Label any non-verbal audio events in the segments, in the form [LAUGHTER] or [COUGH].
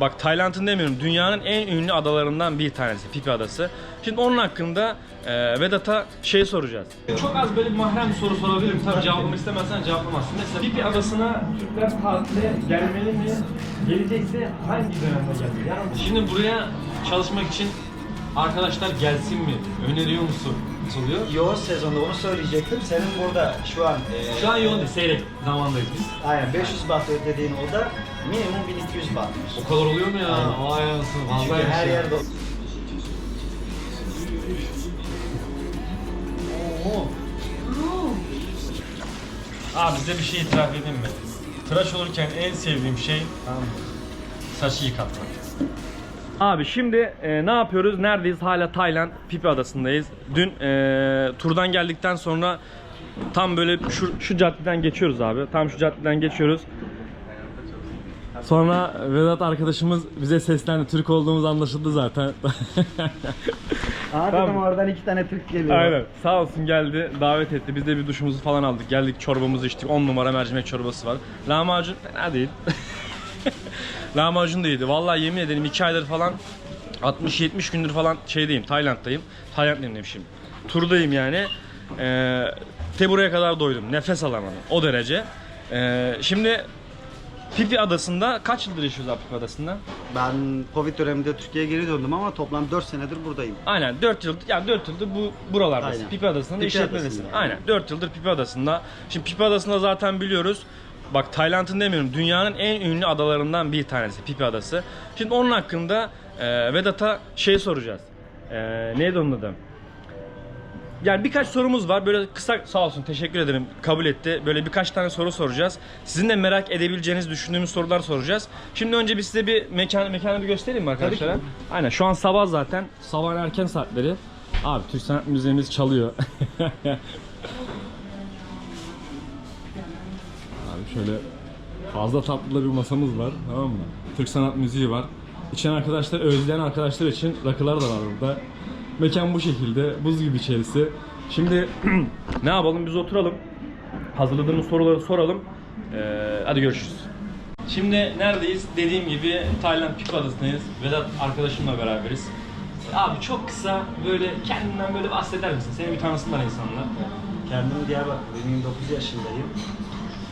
bak Tayland'ın demiyorum dünyanın en ünlü adalarından bir tanesi Pipi Adası. Şimdi onun hakkında e, Vedat'a şey soracağız. Çok az böyle bir mahrem bir soru sorabilirim. Tabii cevaplamak istemezsen cevaplamazsın. Mesela Pipi Adası'na Türkler tatile gelmeli mi? Gelecekse hangi dönemde gelmeli? Yani şimdi buraya çalışmak için arkadaşlar gelsin mi? Öneriyor musun? Soruyor. Yoğun sezonda onu söyleyecektim. Senin burada şu an e, Şu an yoğun değil, seyrek zamandayız biz. Aynen 500 baht ödediğin oda minimum 1200 baht. O kadar oluyor mu ya? Aynen. Vay anasını Çünkü fazlaymış her ya. yerde Abi size bir şey itiraf edeyim mi? Tıraş olurken en sevdiğim şey saçı yıkatmak. Abi şimdi e, ne yapıyoruz? Neredeyiz? Hala Tayland Pipi Adası'ndayız. Dün e, turdan geldikten sonra tam böyle şu, şu caddeden geçiyoruz abi. Tam şu caddeden geçiyoruz. Sonra Vedat arkadaşımız bize seslendi. Türk olduğumuz anlaşıldı zaten. [LAUGHS] Aa Tamam. dedim oradan iki tane Türk geliyor. Aynen. Sağ olsun geldi, davet etti. Biz de bir duşumuzu falan aldık. Geldik çorbamızı içtik. 10 numara mercimek çorbası var. Lahmacun fena değil. [LAUGHS] Lahmacun da iyiydi. Vallahi yemin ederim 2 aydır falan 60-70 gündür falan şeydeyim, Tayland'dayım. Tayland'dayım demişim. Turdayım yani. Ee, te buraya kadar doydum. Nefes alamadım. O derece. Ee, şimdi Pipi Adası'nda kaç yıldır yaşıyoruz abi Pipi Adası'nda? Ben Covid döneminde Türkiye'ye geri döndüm ama toplam 4 senedir buradayım. Aynen 4 yıldır yani 4 yıldır bu buralardasın. Aynen. Pipi Adası'nda Pipi işletmedesin. Adası'nda. Aynen 4 yıldır Pipi Adası'nda. Şimdi Pipi Adası'nda zaten biliyoruz. Bak Tayland'ın demiyorum dünyanın en ünlü adalarından bir tanesi Pipi Adası. Şimdi onun hakkında e, Vedat'a şey soracağız. E, neydi onun adı? Yani birkaç sorumuz var. Böyle kısa sağ olsun teşekkür ederim kabul etti. Böyle birkaç tane soru soracağız. Sizin de merak edebileceğiniz düşündüğümüz sorular soracağız. Şimdi önce bir size bir mekan mekanı bir göstereyim mi arkadaşlar? Aynen şu an sabah zaten. Sabahın erken saatleri. Abi Türk Sanat Müziğimiz çalıyor. [LAUGHS] Abi şöyle fazla tatlı bir masamız var tamam mı? Türk sanat müziği var. İçen arkadaşlar, özleyen arkadaşlar için rakılar da var burada. Mekan bu şekilde, buz gibi içerisi. Şimdi [CLEARS THROAT] ne yapalım biz oturalım. Hazırladığımız soruları soralım. Ee, hadi görüşürüz. Şimdi neredeyiz? Dediğim gibi Tayland Phuket Adası'ndayız. Vedat arkadaşımla beraberiz. Abi çok kısa böyle kendinden böyle bahseder misin? Seni bir tanısınlar insanlar. Kendim Diyarbakır'dayım, 29 yaşındayım.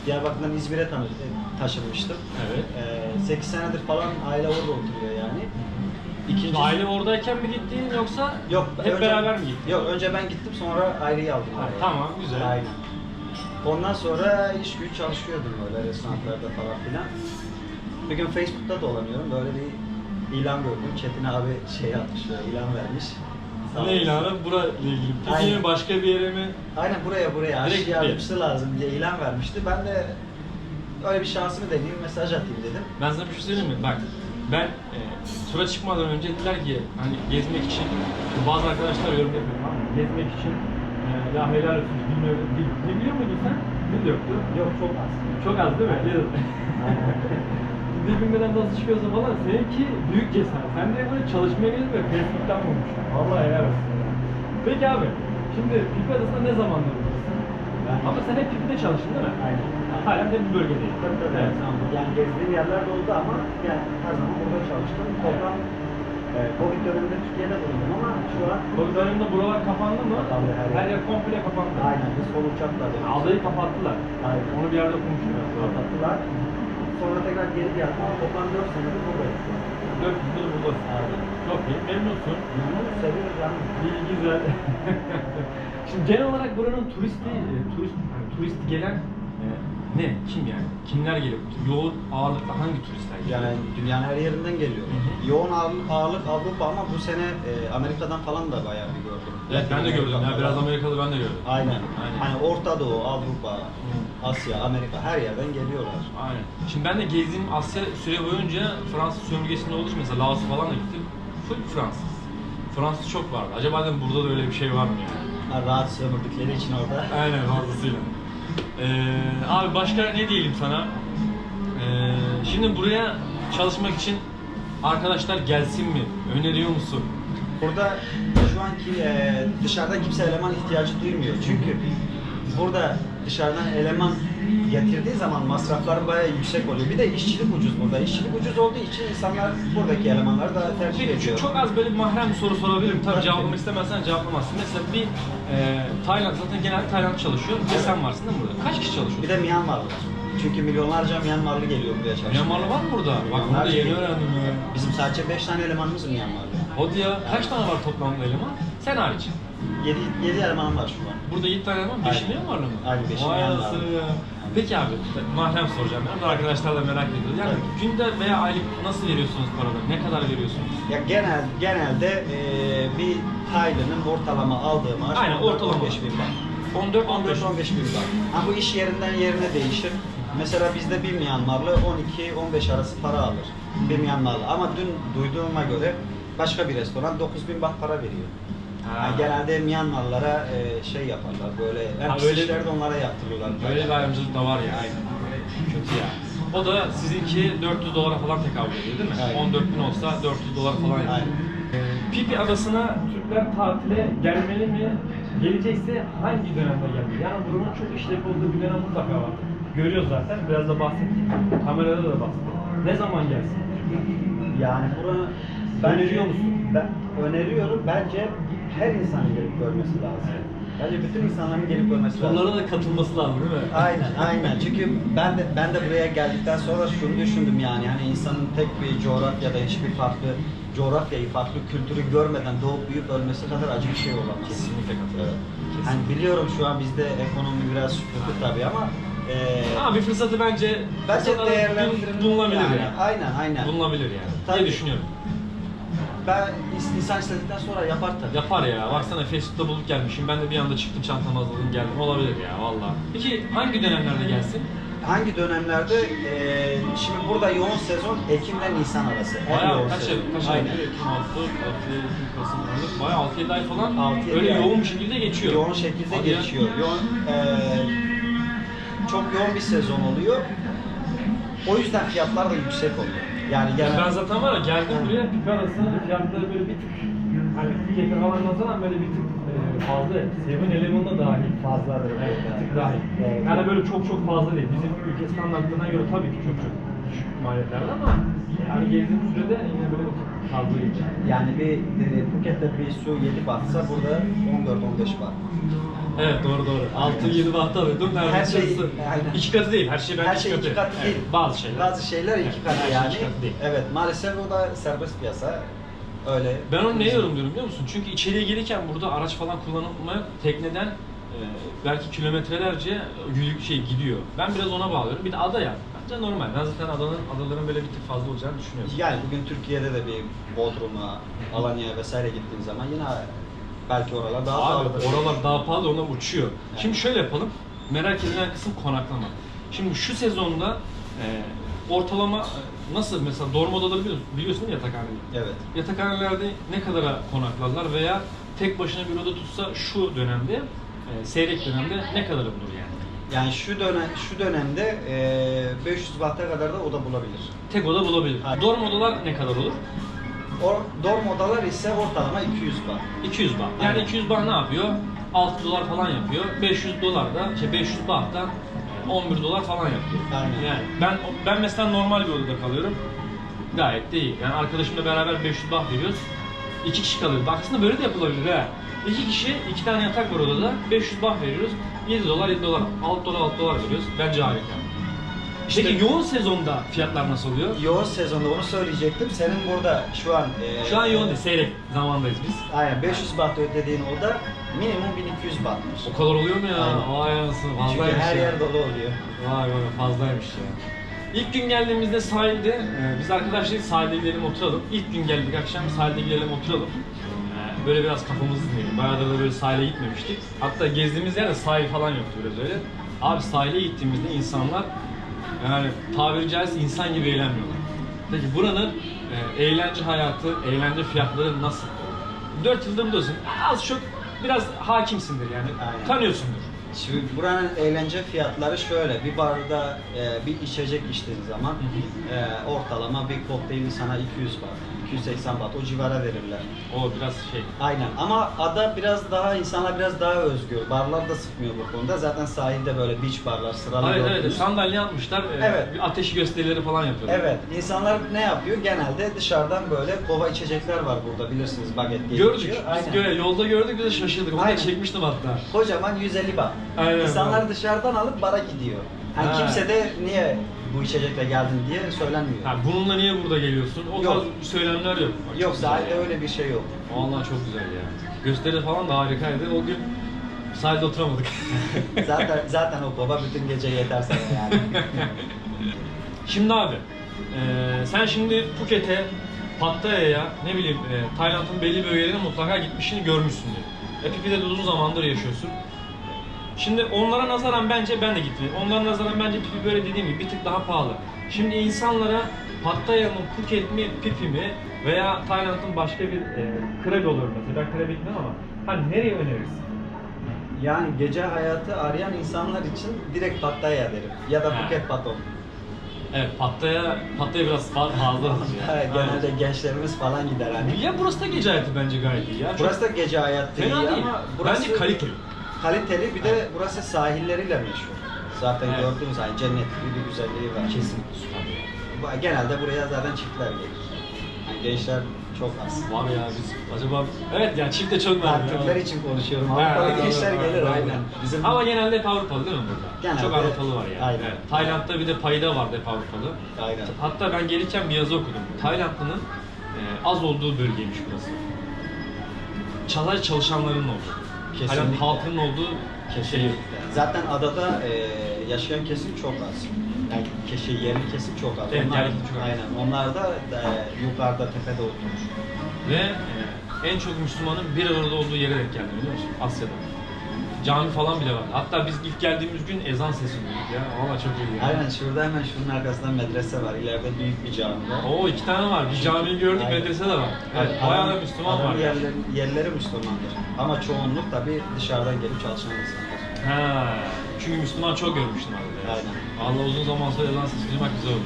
Diyarbakır'dan İzmir'e tanı- taşınmıştım. Evet. Ee, 8 senedir falan aile orada oturuyor yani. İkinci... Aile oradayken mi gittin yoksa Yok, hep önce- beraber mi gittin? Yok, önce ben gittim sonra aileyi aldım. Ha, oraya. tamam, güzel. Aynen. Ondan sonra iş güç çalışıyordum böyle restoranlarda falan filan. Bir gün Facebook'ta dolanıyorum böyle bir ilan gördüm. Çetin abi şey atmış, böyle ilan vermiş. Sağ Ne olsun. ilanı? Bura ile ilgili. Peki Aynen. başka bir yere mi? Aynen buraya buraya Direkt aşçı yardımcısı lazım diye ilan vermişti. Ben de öyle bir şansımı deneyeyim, mesaj atayım dedim. Ben sana bir şey söyleyeyim mi? Bak ben e, tura çıkmadan önce dediler ki hani gezmek için bazı arkadaşlar yorum yapıyor ama gezmek için e, ya helal olsun bilmiyorum. Dil, dil biliyor muydun sen? Dil yoktu. Yok çok az. Çok az değil mi? Yazın. [LAUGHS] Dil bilmeden nasıl çıkıyorsa falan seninki büyük cesaret. Sen de böyle çalışmaya gelip ve Facebook'tan bulmuşsun. Vallahi helal olsun. Peki abi, şimdi Pipi Adası'nda ne zamandır buradasın? Ama sen hep Pipi'de çalıştın değil mi? Aynen. Hala hep bir bölgedeyiz. Tabii tabii. Evet. Yani gezdiğim yerler de oldu ama yani her zaman burada çalıştım. Toplam e, Covid döneminde Türkiye'de bulundum ama şu an Covid döneminde buralar kapandı mı? Kapandı, her. Her yer komple kapandı. aynen biz sol uçakla döndük. Adayı kapattılar. Aynen. Onu bir yerde konuşuyoruz. kapattılar. Sonra tekrar geri geldim ama toplam 4 senedir buradayım. 400 yıl buradasın. Aynen. Çok iyi. Memnunsun. Memnunuz, seviyoruz yani. İyi, güzel. [LAUGHS] Şimdi genel olarak buranın turisti, e, turist, yani turist gelen e, ne? Kim yani? Kimler geliyor? Yoğun ağırlıkla hangi turistler geliyor? Yani dünyanın her yerinden geliyor. Hı hı. Yoğun ağırlık, ağırlık Avrupa ama bu sene e, Amerika'dan falan da bayağı bir gördüm. Evet ben de gördüm. Ya biraz. Amerikalı ben de gördüm. Aynen. Aynen. Hani Orta Doğu, Avrupa, Asya, Amerika her yerden geliyorlar. Aynen. Şimdi ben de gezdiğim Asya süre boyunca Fransız sömürgesinde olduğu için mesela Laos'a falan da gittim. Full Fransız. Fransız çok vardı. Acaba dedim burada da öyle bir şey var mı yani? Ha, rahat sömürdükleri için orada. Aynen fazlasıyla. Ee, abi başka ne diyelim sana? Ee, şimdi buraya çalışmak için arkadaşlar gelsin mi? Öneriyor musun? Burada şu anki e, dışarıdan kimse eleman ihtiyacı duymuyor. Çünkü burada dışarıdan eleman getirdiği zaman masraflar bayağı yüksek oluyor. Bir de işçilik ucuz burada. İşçilik ucuz olduğu için insanlar buradaki elemanları daha tercih Peki ediyor. çok, az böyle bir mahrem bir soru sorabilirim. Tabii Tabii. cevaplamak istemezsen cevaplamazsın. Mesela bir e, Tayland zaten genelde Tayland çalışıyor. Bir de sen varsın değil mi burada? Kaç kişi çalışıyor? Bir de Myanmarlı var. Çünkü milyonlarca Myanmarlı geliyor buraya çalışmaya. Myanmarlı var mı burada? Bak bunu da Milyonlarca yeni geliyor. öğrendim ya. Bizim sadece 5 tane elemanımız Myanmarlı. Hadi ya. Kaç tane var toplamda eleman? Sen hariç. 7, 7 elemanım var şu an. Burada 7 tane eleman, 5'i Aynen. Myanmarlı mı? Aynen, beşi Vay Myanmarlı. anasını ya. Peki abi, mahrem soracağım ben. Arkadaşlar da merak ediyor. Yani günde veya aylık nasıl veriyorsunuz paraları? Ne kadar veriyorsunuz? Ya genel genelde eee bir Taylı'nın ortalama aldığı maaş Aynen, ortalama. 15 bin bak. 14-15. 14-15 bin bak. Ha bu iş yerinden yerine değişir. Mesela bizde bir Myanmarlı 12-15 arası para alır. Bir Myanmarlı. Ama dün duyduğuma göre başka bir restoran 9 bin baht para veriyor. Ha. Yani genelde Myanmarlılara eee, şey yaparlar böyle hem Ha, öyle- işleri de onlara yaptırıyorlar. Böyle bir ayrımcılık da var ya. Kötü ya. O da sizinki 400 dolara falan tekabül ediyor değil mi? Aynen. 14 bin olsa 400 dolar falan yapıyor. Aynen. Pipi Adası'na Türkler tatile gelmeli mi? Gelecekse hangi dönemde gelmeli? Yani buranın çok işlek olduğu bir dönem mutlaka var. Görüyoruz zaten. Biraz da bahsettik. Kamerada da bahsettik. Ne zaman gelsin? Yani bunu Öneriyor musun? Ben öneriyorum. Bence her insanın gelip görmesi lazım. Bence bütün insanların gelip görmesi lazım. Onlara da katılması lazım değil mi? Aynen, aynen. Çünkü ben de ben de buraya geldikten sonra şunu düşündüm yani hani insanın tek bir coğrafyada hiçbir farklı coğrafyayı, farklı kültürü görmeden doğup büyüyüp ölmesi kadar acı bir şey olamaz. Kesinlikle katılıyorum. Evet. Hani biliyorum şu an bizde ekonomi biraz kötü tabii ama eee Ama bir fırsatı bence bence değerlendirilmeli. bulunabilir yani. yani. Aynen, aynen. Bulunabilir yani. Tabii. diye düşünüyorum. Ben insan istedikten sonra yapar tabii. Yapar ya. Baksana Facebook'ta bulup gelmişim. Ben de bir anda çıktım çantamı hazırladım geldim. Olabilir ya valla. Peki hangi dönemlerde gelsin? Hangi dönemlerde eee şimdi burada yoğun sezon Ekim'le Nisan arası. En Bayağı yoğun kaç ay, sezon. kaç ay? Aynen. Ekim, Ağustos, Eylül, Ekim, Kasım, Aralık. Bayağı 6-7 ay falan Altı, yedi öyle ay. yoğun bir şekilde geçiyor. Yoğun şekilde Hadi ya. geçiyor. Yoğun, eee, çok yoğun bir sezon oluyor. O yüzden fiyatlar da yüksek oluyor. Yani Ya genel ben zaten var ya geldim buraya Pipi Arası'nın fiyatları böyle bir tık hani fiyatı falan nazaran böyle bir tık e, fazla. Seven Eleven'da dahil. fazladır. Evet, bir tık dahil. Evet. Yani böyle çok çok fazla değil. Bizim ülke standartlarına göre tabii ki çok çok düşük maliyetlerde ama yani gezdiğim sürede yine böyle bir tık geçiyor. Yani bir e, Phuket'te bir su 7 batsa burada 14-15 bat. Evet doğru doğru. 6-7 bahta alıyordum. Neredeyse Her şey- aynen. İki katı değil. Her şey bence Her şey iki katı Evet, değil. bazı şeyler. Bazı şeyler iki Evet, katı her şey yani. iki katı değil. Evet maalesef o da serbest piyasa. Öyle. Ben onu neye yorumluyorum biliyor musun? Çünkü içeriye gelirken burada araç falan kullanılmaya tekneden e, belki kilometrelerce yürü- şey gidiyor. Ben biraz ona bağlıyorum. Bir de ada ya. Bence normal. Ben zaten adanın adaların böyle bir tık fazla olacağını düşünüyorum. Yani bugün Türkiye'de de bir Bodrum'a, Alanya'ya vesaire gittiğin zaman yine belki oralar daha Abi pahalıdır. oralar daha pahalı ona uçuyor. Evet. Şimdi şöyle yapalım. Merak edilen kısım konaklama. Şimdi şu sezonda e, ortalama e, nasıl mesela dorm odaları biliyorsun, biliyorsun değil mi yatakhaneyi? Evet. Yatakhanelerde ne kadara konaklarlar veya tek başına bir oda tutsa şu dönemde, e, seyrek dönemde ne kadar bulur yani? Yani şu dönem şu dönemde eee 500 bahta kadar da oda bulabilir. Tek oda bulabilir. Aynen. Dorm odalar ne kadar olur? O dorm odalar ise ortalama 200 baht. 200 baht. Yani Aynen. 200 baht ne yapıyor? 6 dolar falan yapıyor. 500 dolar da, şey 500 baht da 11 dolar falan yapıyor. Aynen. Yani ben ben mesela normal bir odada kalıyorum. Gayet de iyi. Yani arkadaşımla beraber 500 baht veriyoruz. İki kişi kalıyoruz. Bak Aslında böyle de yapılabilir ha. İki kişi, iki tane yatak var odada. 500 baht veriyoruz. 7 dolar, 7 dolar. 6 dolar, 6 dolar veriyoruz. Bence harika. İşte- Peki yoğun sezonda fiyatlar nasıl oluyor? Yoğun sezonda onu söyleyecektim. Senin burada şu an eee, Şu an yoğun değil, seyrek zamandayız biz. Aynen 500 baht ödediğin oda minimum 1200 bahtmış. O kadar oluyor mu ya? Aynen. Vay anasını Çünkü fazlaymış her ya. yer dolu oluyor. Vay vay fazlaymış ya. İlk gün geldiğimizde sahilde, e, biz arkadaşlar sahilde gidelim oturalım. İlk gün geldik akşam sahilde gidelim oturalım. E, Böyle biraz kafamızı dinleyelim. Bayağıdır da böyle sahile gitmemiştik. Hatta gezdiğimiz yerde sahil falan yoktu biraz öyle. Abi sahile gittiğimizde insanlar yani tabiri caizse insan gibi eğlenmiyorlar. Peki buranın e, eğlence hayatı, eğlence fiyatları nasıl? 4 yıldır buradasın. Az çok biraz hakimsindir yani. Aynen. Tanıyorsundur. Şimdi buranın eğlence fiyatları şöyle. Bir barda e, bir içecek içtiğin zaman e, ortalama bir kokteyli sana 200 baht. 280 baht o civara verirler. O biraz şey. Aynen ama ada biraz daha insanlar biraz daha özgür. Barlar da sıkmıyor bu konuda. Zaten sahilde böyle beach barlar sıralı Evet evet sandalye atmışlar. e, Evet. bir ateş gösterileri falan yapıyorlar. Evet, insanlar ne yapıyor? Genelde dışarıdan böyle kova içecekler var burada bilirsiniz baget diye Gördük. geçiyor. Biz göre, yolda gördük biz de şaşırdık. Onu da Aynen. çekmiştim hatta. Kocaman 150 baht. Aynen. İnsanlar dışarıdan alıp bara gidiyor. Yani Ha. kimse de niye bu içecekle geldin diye söylenmiyor. Ha, bununla niye burada geliyorsun? O Yok. tarz söylemler yok. Bak, Yok güzel sahilde ya. öyle bir şey yok. Vallahi çok güzel ya. Gösteri falan da harikaydı. O gün sahilde oturamadık. [LAUGHS] zaten zaten o baba bütün gece yeter sana yani. [LAUGHS] Şimdi abi, e, sen şimdi Phuket'e, Pattaya'ya, ne bileyim e, Tayland'ın belli bölgelerine mutlaka gitmişini görmüşsündür. E Phipi'de de uzun zamandır yaşıyorsun. Şimdi onlara nazaran bence ben de gittim. Onlara nazaran bence Phipi böyle dediğim gibi bir tık daha pahalı. Şimdi insanlara Pattaya mı, Phuket mi, Phi mi veya Tayland'ın başka bir e, Krabi olur mesela. Ben Krabi gitmem ama hani nereye önerirsin? yani gece hayatı arayan insanlar için direkt Pattaya derim. Ya da. Phuket Patong. Evet Pattaya, Pattaya biraz fa- fazla hızlı ya. Evet, Genelde gençlerimiz falan gider hani. Ya burası da gece hayatı bence gayet iyi ya. Çok Burası da gece hayatı iyi fena değil. ama burası Bence kaliteli. Kaliteli bir de burası sahilleriyle meşhur. Zaten Evet. gördüğünüz hani cennet gibi bir güzelliği var. Kesin. Bu- Genelde buraya zaten çiftler gelir. Yani gençler çok az. Var ya biz acaba evet yani çift de çok var. Türkler için konuşuyorum. Avrupalı gençler gelir aynen. Bizim Ama genelde hep Avrupalı değil mi burada? Genelde- çok Avrupalı var yani. Aynen. Evet. Tayland'da bir de payda vardı hep Avrupalı. aynen. Hatta ben gelirken bir yazı okudum. Taylandlı'nın e, az olduğu bölgeymiş burası. Çalay çalışanların olduğu. Kesinlikle. halkının olduğu şey. Kesinlikle. Zaten adada e, yaşayan kesim çok az. Yani keşi yerli kesim çok az. Evet, Onlar, yerli çok az. Aynen. Onlar da e, yukarıda tepede oturur. Ve e, en çok Müslümanın bir arada olduğu yere denk geldi biliyor musun? Asya'da. Cami falan bile var. Hatta biz ilk geldiğimiz gün ezan sesi duyduk ya. Valla çok iyi. ya. Aynen şurada hemen şunun arkasında medrese var. İleride büyük bir cami var. Oo iki tane var. Bir cami gördük, Aynen. medrese de var. Evet, bayağı da Müslüman var. Adamın ya. yerleri, yerleri Müslümandır. Ama çoğunluk tabi dışarıdan gelip çalışan insanlar. Ha, çünkü Müslüman çok görmüştüm abi. ya. Aynen. Allah uzun zaman sonra ezan sesi duymak güzel oldu.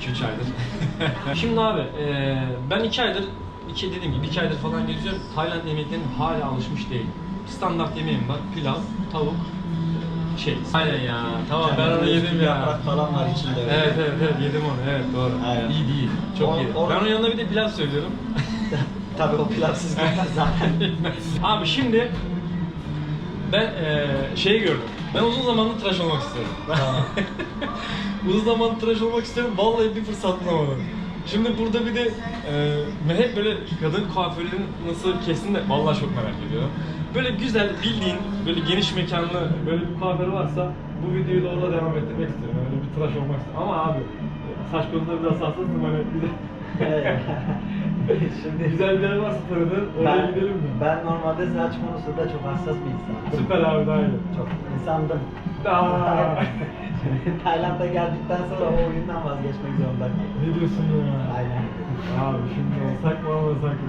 2-3 aydır. [LAUGHS] Şimdi abi, e, ben 2 aydır, iki dediğim gibi 2 aydır falan geziyorum. Tayland yemeklerine hala alışmış değilim. Standart yemeğim var, pilav, tavuk, şey. Aynen ya, tamam ben onu yedim ya. Yaprak falan var içinde. Evet evet evet yedim onu evet doğru. Aynen. İyi değil. Çok O- iyi. o- Ben onun yanına bir de pilav söylüyorum. [LAUGHS] Tabii o pilavsız gitmez zaten. [LAUGHS] Abi şimdi ben eee şeyi gördüm. Ben uzun zamandır tıraş olmak istiyorum. Tamam. [LAUGHS] uzun zamandır tıraş olmak istiyorum. Vallahi bir fırsat bulamadım. Şimdi burada bir de eee hep böyle kadın kuaförlerin nasıl kesin de vallahi çok merak ediyorum. Böyle güzel bildiğin böyle geniş mekanlı böyle bir kuaför varsa bu videoyu da orada devam ettirmek istiyorum. Öyle bir tıraş olmak istiyorum. Ama abi saç konusunda biraz hassasım hani güzel. Şimdi güzel bir yer varsa tanıdığın oraya ben, gidelim mi? ben normalde saç konusunda çok hassas bir insanım. Süper abi daha iyi. Çok insandım. [LAUGHS] Tayland'a geldikten sonra o oyundan vazgeçmek zorunda kaldım. Ne diyorsun ya? Aynen. Abi şimdi olsak mı olmasak mı?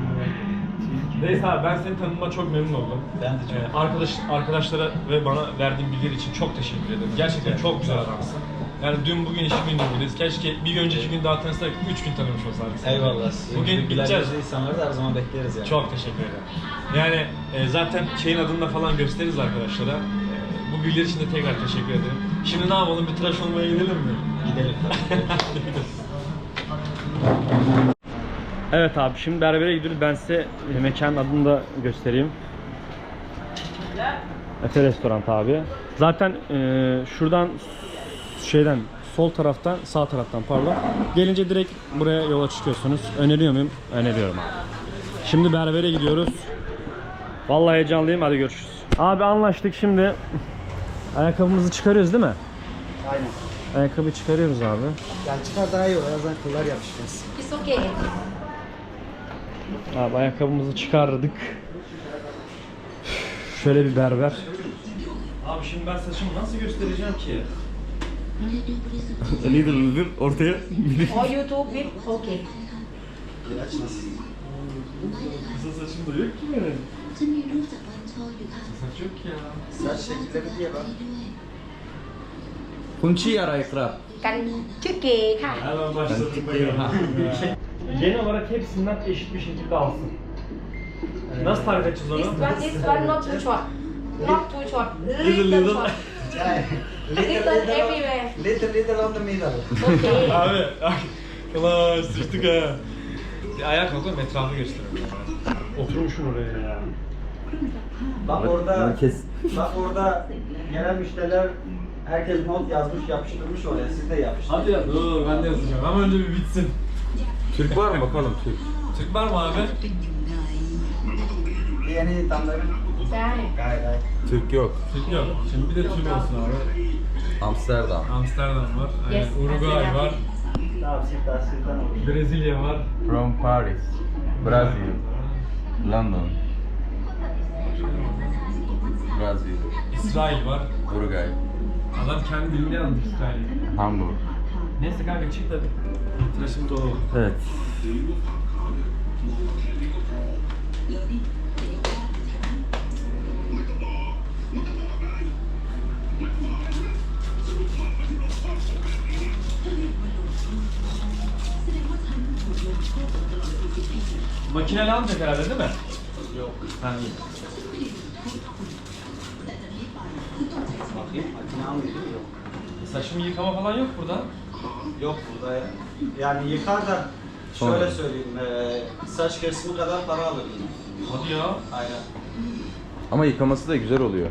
Neyse abi ben seni tanıdığıma çok memnun oldum. Ben de çok. Ee, arkadaş, arkadaşlara ve bana verdiğin bilgiler için çok teşekkür ederim. Gerçekten çok güzel adamsın. Yani dün bugün iki gündür buradayız. Keşke bir önceki gün daha tanışsak, üç gün tanımış olsaydık. Eyvallah. Bugün gideceğiz. insanları da her zaman bekleriz yani. Çok teşekkür ederim. Yani e, zaten şeyin adını da falan gösteririz arkadaşlara. E, bu bilgiler için de tekrar teşekkür ederim. Şimdi ne yapalım? Bir tıraş olmaya gidelim mi? Gidelim tabii. [LAUGHS] Evet abi şimdi berbere gidiyoruz. Ben size e, mekanın adını da göstereyim. Efe Restoran abi. Zaten e, şuradan şeyden sol taraftan sağ taraftan pardon. Gelince direkt buraya yola çıkıyorsunuz. Öneriyor muyum? Öneriyorum abi. Şimdi berbere gidiyoruz. Vallahi heyecanlıyım. Hadi görüşürüz. Abi anlaştık şimdi. Ayakkabımızı çıkarıyoruz değil mi? Aynen. Ayakkabı çıkarıyoruz abi. Yani çıkar daha iyi olur. Birazdan kıllar yapışmaz. It's okay. Abi ayakkabımızı çıkardık. Şöyle bir berber. Abi şimdi ben saçımı nasıl göstereceğim ki? A little little ortaya. All you talk okay. Kıraç nasıl? Kısa saçım da yok ki benim. Saç yok ki ya. Saç şekilleri diye bak. Kunci ara ikram. Kan çünkü ha. Ben başladım. [LAUGHS] genel olarak hepsinden eşit bir şekilde alsın. Yani nasıl tarif edeceğiz onu? This one, this one, not too short. Not too short. Little, little. short. [LAUGHS] little, little. Little, little on the middle. Okay. Abi, ulan sıçtık ha. Ayağa kalkıyorum etrafı gösteriyorum. Oturmuşum oraya ya. Bak orada, Herkes. bak orada gelen müşteriler herkes not yazmış, yapıştırmış oraya. Siz de yapıştırın. Hadi ya, dur ben de yazacağım. Ama önce bir bitsin. Türk var mı bakalım Türk? Türk var mı abi? Yeni itamların. Sai. Gayet gayet. Türk yok. Türk yok. Şimdi bir de Türk olsun abi. Amsterdam. Amsterdam var. Aynen. Yes, Uruguay var. Brezilya var. From Paris. Brazil. London. Brazil. İsrail var. Uruguay. Adam kendi dilini yazmış İsrail'i. Hamburg. Neyse kanka çık tıraşım. Evet. Makineli almayacak herhalde değil mi? Yok. Ha iyi. Bakayım, makine almıyor yok. Saçımı yıkama falan yok burada. Yok burada ya. Yani yıkar da Sonra. şöyle söyleyeyim, eee, saç kesimi kadar para alır yine. Hadi ya. Aynen. Ama yıkaması da güzel oluyor.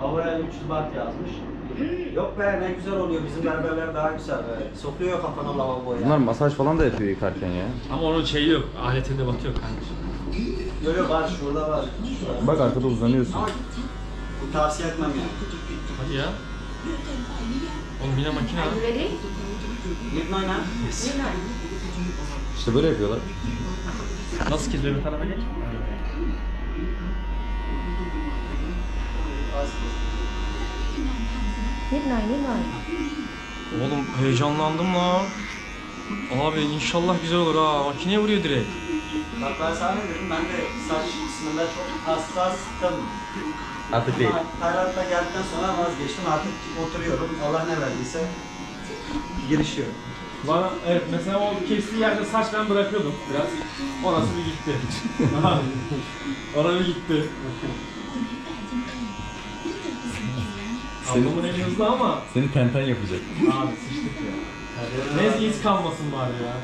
Havaya 3 baht yazmış. Yok be ne güzel oluyor bizim berberler daha güzel be. Sokuyor kafana lavaboya. Bunlar masaj falan da yapıyor yıkarken ya. Ama onun şeyi yok. Aletinde batıyor kardeşim. Görüyor var şurada var. Şurada. Bak arkada uzanıyorsun. Bu tavsiye etmem yani. Hadi ya. Oğlum yine makine Are you ha. ready? Midnight? Midnight. İşte böyle yapıyorlar. Nasıl kesiyor bir tarafa geç? Midnight, midnight. Oğlum heyecanlandım lan. Abi inşallah güzel olur ha. Makineye vuruyor direkt. Bak ben sana ne dedim ben de saç kısmında çok hassastım. Artık değil. Tayland'a geldikten sonra vazgeçtim artık oturuyorum. Allah ne verdiyse girişiyorum. Bana evet mesela o kestiği yerde saç ben bırakıyordum biraz. Orası bir gitti. [LAUGHS] Orası bir gitti. Ablamın eli hızlı ama Seni tenten yapacak. abi sıçtık ya. Neyse iz kalmasın bari ya.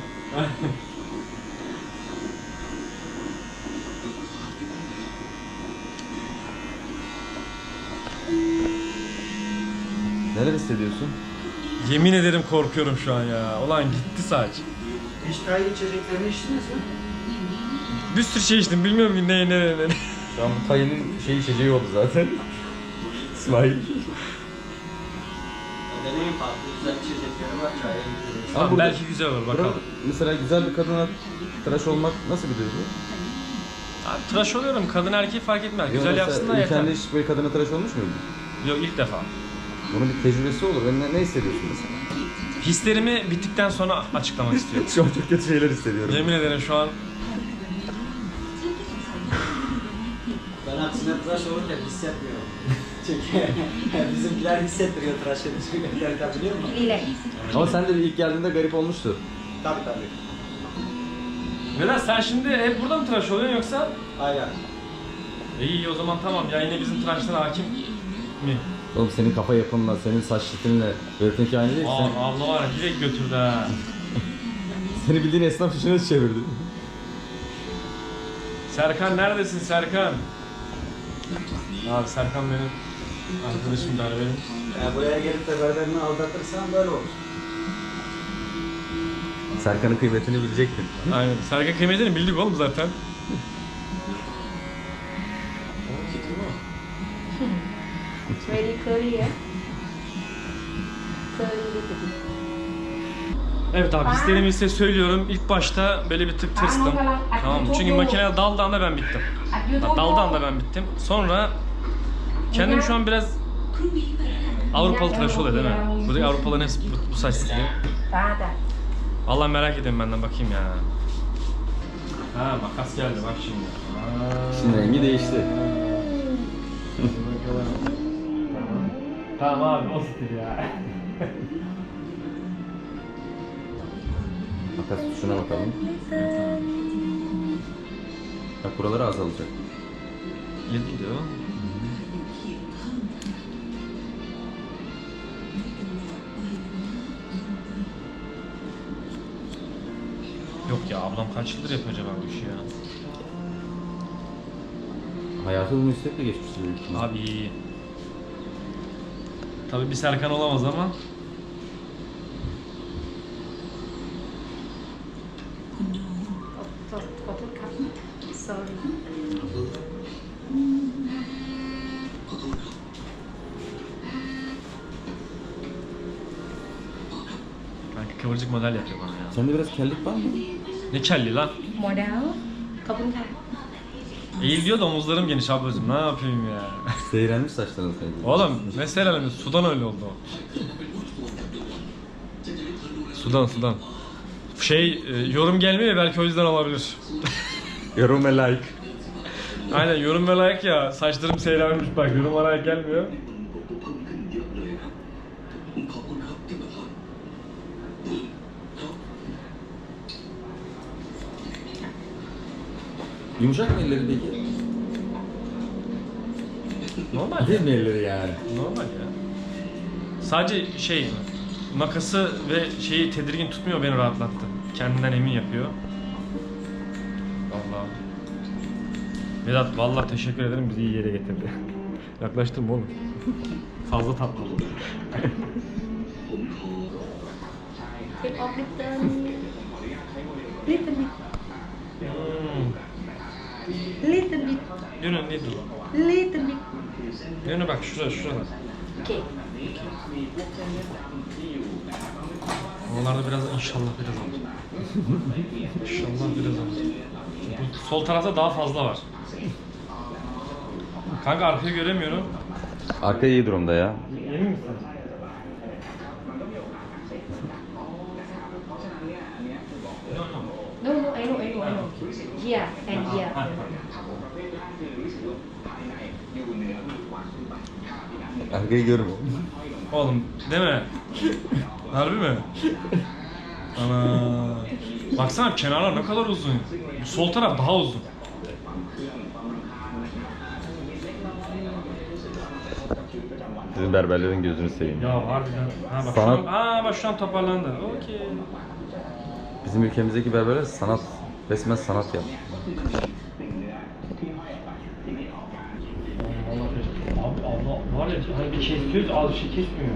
Neler hissediyorsun? Yemin ederim korkuyorum şu an ya. Ulan gitti saç. Hiç çay içeceklerini içtiniz mi? Bir sürü şey içtim bilmiyorum ki ne ne ne. ne. Şu an bu Tayin'in şey içeceği oldu zaten. [LAUGHS] İsmail. Deneyin farklı güzel içecekleri var gidiyoruz. Tamam, burada- belki güzel olur bakalım. Burada mesela güzel bir kadına tıraş olmak nasıl bir duygu? Abi, tıraş oluyorum. Kadın erkeği fark etmez. Güzel Mesela yapsın da yeter. Ülkende hiç böyle kadına tıraş olmuş muydun? Yok ilk defa. Bunun bir tecrübesi olur. Ne, ne hissediyorsun mesela? Hislerimi bittikten sonra açıklamak istiyorum. Şu an çok kötü şeyler hissediyorum. Yemin ederim şu an Ben aksine tıraş olurken hissetmiyorum. [LAUGHS] Çünkü [LAUGHS] bizimkiler hissettiriyor tıraş edilirken biliyor musun? Relax. Ama sen de bir ilk geldiğinde garip olmuştu. Tabii tabii. Neden sen şimdi hep burada mı tıraş oluyorsun yoksa? Aynen. İyi o zaman tamam ya yine bizim tıraşlara hakim mi? Oğlum senin kafa yapınla, senin saç stilinle öğretinki aynı değil. Aa, Sen, abla var ya direkt götürdü ha. [LAUGHS] seni bildiğin esnaf işine çevirdi. Serkan neredesin Serkan? Abi Serkan benim arkadaşım da benim. Yani buraya gelip de berberini aldatırsan böyle olur. Serkan'ın kıymetini bilecektin. Aynen. Serkan kıymetini bildik oğlum zaten. Bit. Evet abi hislerimi size söylüyorum. İlk başta böyle bir tık tırstım. Tamam mı? Çünkü makine daldığı anda ben bittim. Bak, daldığı anda ben bittim. Sonra kendim şu an biraz Avrupalı tıraş oluyor değil mi? Buradaki Avrupalıların hepsi bu, bu saç stili. Vallahi merak ediyorum benden bakayım ya. Ha makas geldi bak şimdi. Aa. Şimdi rengi değişti. [LAUGHS] Tamam abi o stil ya. [LAUGHS] Makas tuşuna bakalım. Bak buraları azalacak. Gidiyor. Yok ya ablam kaç yıldır yapıyor acaba bu işi ya? Hayatı bu meslekle geçmiştir büyük. Abi iyi. Tabii bir Serkan olamaz ama Kanka kıvırcık model yapıyor bana ya. Sende biraz kellik var mı? Ne kelli lan? Model. Kapın Eğil diyor da omuzlarım geniş ablacım. Ne yapayım ya? Seyrelmiş saçların senin. Oğlum mesela mi? Sudan öyle oldu. Sudan sudan. Şey e, yorum gelmiyor ya belki o yüzden olabilir. [LAUGHS] Yorum ve like. Aynen yorum ve like ya. Saçlarım seyrelmiş bak yorum like gelmiyor. Yumuşak mı elleri peki? Normal Değil mi elleri yani? Normal ya. Sadece şey makası ve şeyi tedirgin tutmuyor beni rahatlattı. Kendinden emin yapıyor. Vallahi. Vedat vallahi teşekkür ederim bizi iyi yere getirdi. [LAUGHS] Yaklaştım oğlum. [LAUGHS] Fazla tatlı oldu. little little bit Hmm. little bit Yunus ne dur? little bit Yunus bak şurada şurada. okay Oralarda biraz inşallah biraz alacağım. inşallah biraz alacağım. Bu sol tarafta daha fazla var. Kanka arkayı göremiyorum. Arka iyi durumda ya. Emin misin? no no I know I know I know here and here Arkayı görmüyor. Oğlum değil mi? Harbi mi? Ana. Baksana kenarlar ne kadar uzun. Sol taraf daha uzun. Sizin berberlerin gözünü seveyim. Ya harbiden. Ha bak Sanat- şu an, aa bak şu an toparlandı. Okey. Bizim ülkemizdeki berberler sanat, resmen sanat yapmış. Abi abla var ya hani bir kesiyoruz az bir şey kesmiyor.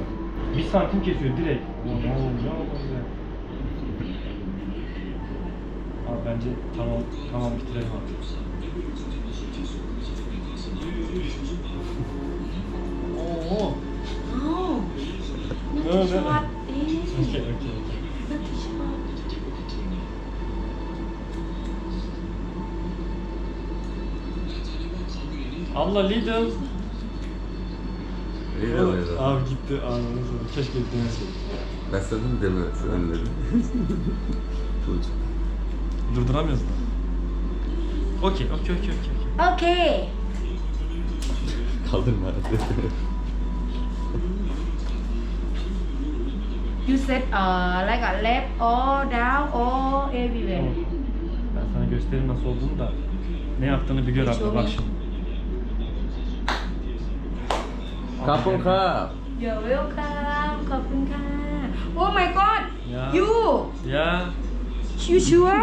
Bir santim kesiyor direkt. Ne oldu Abi bence tamam tamam bitirelim artık. Oo. oh Ne ne? short Okey okey okey. Allah Lidl. Abi gitti ananı satayım. Keşke demeseydim. Ben söyledim deme önleri. Çocuk. Durduramıyoruz da. Okey, okey, okey, okey. okay Kaldırma. you said uh like a left or down or everywhere Ben sana göstereyim nasıl olduğunu da ne yaptığını bir gör abla bak ขอบคุณครับ You're welcome ขอบคุณค่ะ Oh my god you Yeah. you sure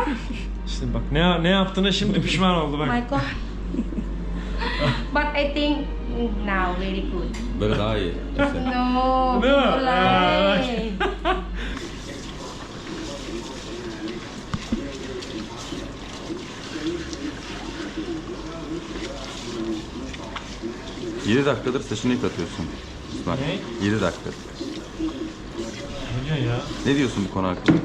Şimdi bak ne ne yaptığına şimdi pişman oldu bak. Oh my god but I think now very good Böyle daha iyi. no 7 dakikadır saçını yıkatıyorsun. İsmail. Ne? 7 dakika. Ne diyor ya? Ne diyorsun bu konu hakkında?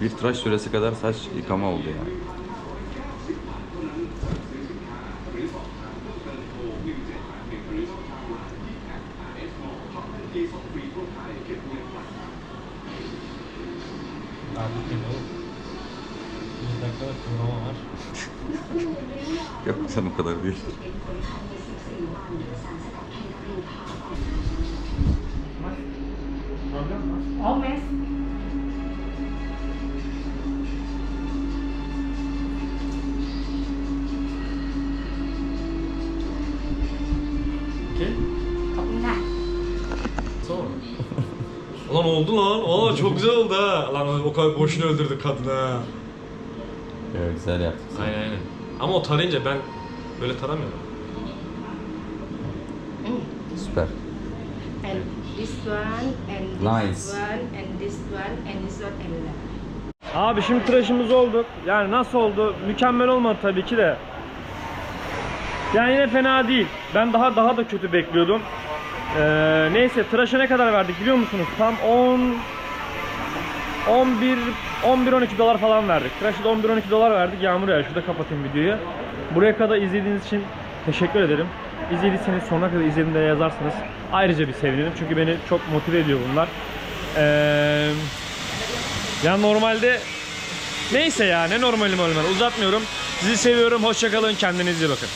Bir tıraş süresi kadar saç yıkama oldu yani. O kadar boşuna öldürdük kadını ha. Evet, güzel yaptık. Aynen aynen. Ama o tarayınca ben böyle taramıyorum. Süper. and this one and this Nice. one and this one and this one and that. Abi şimdi tıraşımız olduk. Yani nasıl oldu? Mükemmel olmadı tabii ki de. Yani yine fena değil. Ben daha daha da kötü bekliyordum. Ee, neyse tıraşa ne kadar verdik biliyor musunuz? Tam 10 11 11 12 dolar falan verdik. Tıraşa da 11 12 dolar verdik. Yağmur yağıyor. Şurada kapatayım videoyu. Buraya kadar izlediğiniz için teşekkür ederim. İzlediyseniz sonuna kadar izledim de yazarsanız ayrıca bir sevinirim. Çünkü beni çok motive ediyor bunlar. Ee, ya normalde neyse ya ne normali normal uzatmıyorum. Sizi seviyorum. Hoşçakalın. Kendinize iyi bakın.